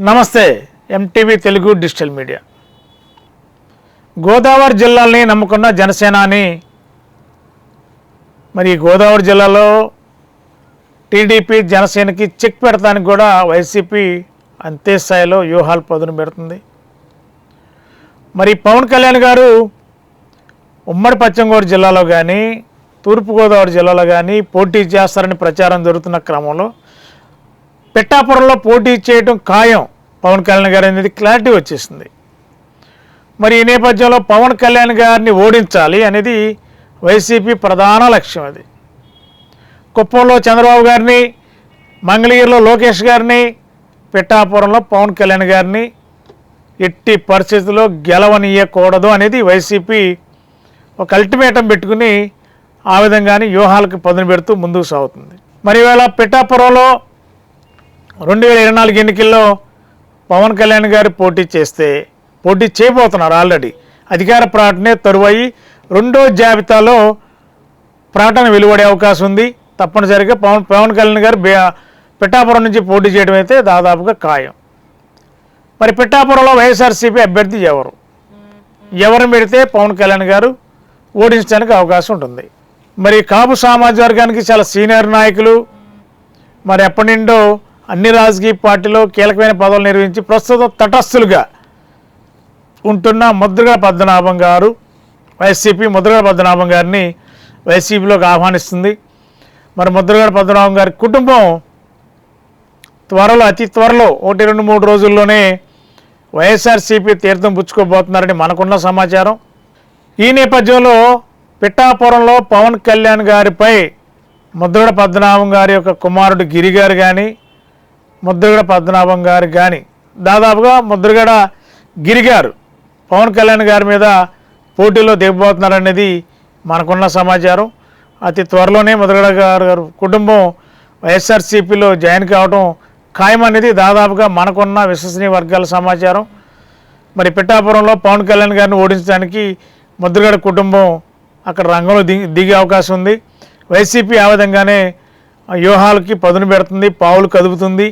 నమస్తే MTV Telugu digital media. Godavari జిల్లాల్ని నమ్ముకున్న జనసేనాని మరి గోదావరి జిల్లాలో టీడీపీ జనసేనకి చెక్ పెడతానికి కూడా వైసీపీ అంతే స్థాయిలో వ్యూహాలు పదును పెడుతుంది. మరి పవన్ కళ్యాణ్ గారు ఉమ్మడి పశ్చిమగోదావరి జిల్లాలో కానీ తూర్పుగోదావరి జిల్లాలో కానీ పోటీ చేస్తారని ప్రచారం జరుగుతున్న క్రమంలో పిట్టాపురంలో పోటీ చేయడం ఖాయం పవన్ కళ్యాణ్ గారు అనేది క్లారిటీ వచ్చేసింది. మరి ఈ నేపథ్యంలో పవన్ కళ్యాణ్ గారిని ఓడించాలి అనేది వైసీపీ ప్రధాన లక్ష్యం అది. కుప్పంలో చంద్రబాబు గారిని మంగళగిరిలో లోకేష్ గారిని పిఠాపురంలో పవన్ కళ్యాణ్ గారిని ఎట్టి పరిస్థితుల్లో గెలవనీయకూడదు అనేది వైసీపీ ఒక అల్టిమేటం పెట్టుకుని ఆ విధంగానే వ్యూహాలకు పదును పెడుతూ ముందుకు సాగుతుంది. మరి ఇవాళ పిఠాపురంలో రెండు వేల ఇరవై నాలుగు ఎన్నికల్లో పవన్ కళ్యాణ్ గారు పోటీ చేస్తే పోటీ చేయబోతున్నారు ఆల్రెడీ. అధికార ప్రకటనే తరువయి రెండో జాబితాలో ప్రకటన వెలువడే అవకాశం ఉంది. తప్పనిసరిగా పవన్ పవన్ కళ్యాణ్ గారు పిఠాపురం నుంచి పోటీ చేయడం అయితే దాదాపుగా ఖాయం. మరి పిఠాపురంలో వైఎస్ఆర్సీపీ అభ్యర్థి ఎవరు? ఎవరు పెడితే పవన్ కళ్యాణ్ గారు ఓడించడానికి అవకాశం ఉంటుంది. మరి కాపు సామాజిక వర్గానికి చాలా సీనియర్ నాయకులు మరి ఎప్పటి నుండో అన్ని రాజకీయ పార్టీలో కీలకమైన పదవులు నిర్వహించి ప్రస్తుతం తటస్థులుగా ఉంటున్న ముద్రగడ పద్మనాభం గారు వైసీపీ ముద్రగడ పద్మనాభం గారిని వైసీపీలోకి ఆహ్వానిస్తుంది. మరి ముద్రగడ పద్మనాభం గారి కుటుంబం త్వరలో అతి త్వరలో ఒకటి రెండు మూడు రోజుల్లోనే వైఎస్ఆర్సీపీ తీర్థం పుచ్చుకోబోతున్నారని మనకున్న సమాచారం. ఈ నేపథ్యంలో పిఠాపురంలో పవన్ కళ్యాణ్ గారిపై ముద్రగడ పద్మనాభం గారి యొక్క కుమారుడు గిరిగారు కానీ ముద్రగడ పద్మనాభం గారు కానీ దాదాపుగా ముద్రగడ గిరి గారు పవన్ కళ్యాణ్ గారి మీద పోటీలో దిగబోతున్నారనేది మనకున్న సమాచారం. అతి త్వరలోనే ముద్రగడ గారు గారు కుటుంబం వైఎస్ఆర్సీపీలో జాయిన్ కావడం ఖాయమనేది దాదాపుగా మనకున్న విశ్వసనీయ వర్గాల సమాచారం. మరి పిఠాపురంలో పవన్ కళ్యాణ్ గారిని ఓడించడానికి ముద్రగడ కుటుంబం అక్కడ రంగంలో దిగి దిగే అవకాశం ఉంది. వైసీపీ ఆ విధంగానే వ్యూహాలకి పదును పెడుతుంది పావులు కదుపుతుంది.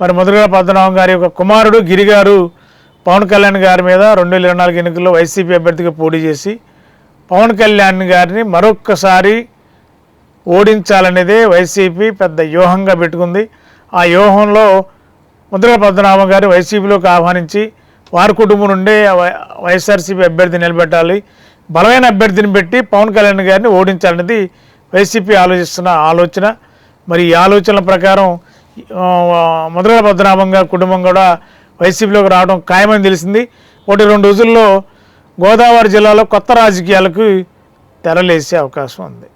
మరి ముద్రగడ పద్మనాభం గారి యొక్క కుమారుడు గిరిగారు పవన్ కళ్యాణ్ గారి మీద రెండు వేల ఇరవై నాలుగు ఎన్నికల్లో వైసీపీ అభ్యర్థిగా పోటీ చేసి పవన్ కళ్యాణ్ గారిని మరొక్కసారి ఓడించాలనేదే వైసీపీ పెద్ద వ్యూహంగా పెట్టుకుంది. ఆ వ్యూహంలో ముద్రగడ పద్మనాభం గారు వైసీపీలోకి ఆహ్వానించి వారి కుటుంబం నుండే వై- వైఎస్ఆర్సీపీ అభ్యర్థి నిలబెట్టాలి. బలమైన అభ్యర్థిని పెట్టి పవన్ కళ్యాణ్ గారిని ఓడించాలనేది వైసీపీ ఆలోచిస్తున్న ఆలోచన. మరి ఈ ఆలోచనల ప్రకారం ఆ, పద్మనాభం గారి కుటుంబం కూడా వైసీపీలోకి రావడం ఖాయమని తెలిసింది. ఒకటి రెండు రోజుల్లో గోదావరి జిల్లాలో కొత్త రాజకీయాలకు తెరలేసే అవకాశం ఉంది.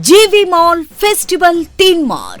జీవీ మాల్ ఫెస్టివల్ తీన్ మార్